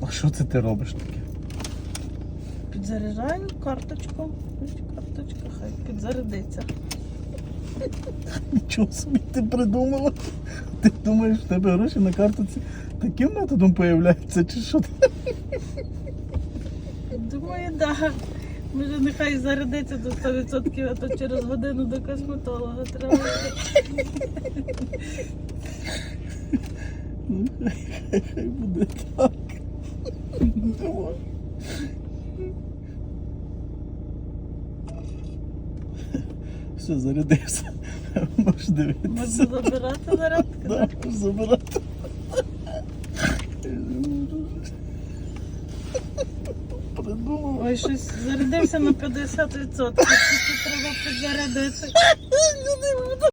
А що це ти робиш таке? Підзаряджаю карточку. Карточка, хай підзарядиться. Нічого собі ти придумала. Ти думаєш, в тебе гроші на картоці таким методом появляються, чи що? Думаю, так. Да. Може, нехай зарядиться до 100%, а то через годину до косметолога треба. Ну, хай буде так. Давай. Все, зарядився. Можеш дивитися. Можна забирати зарядку. Да, Да? можеш забирати. Придумав. Ой, щось зарядився на 50%. Тільки треба підзарядити. Не буду.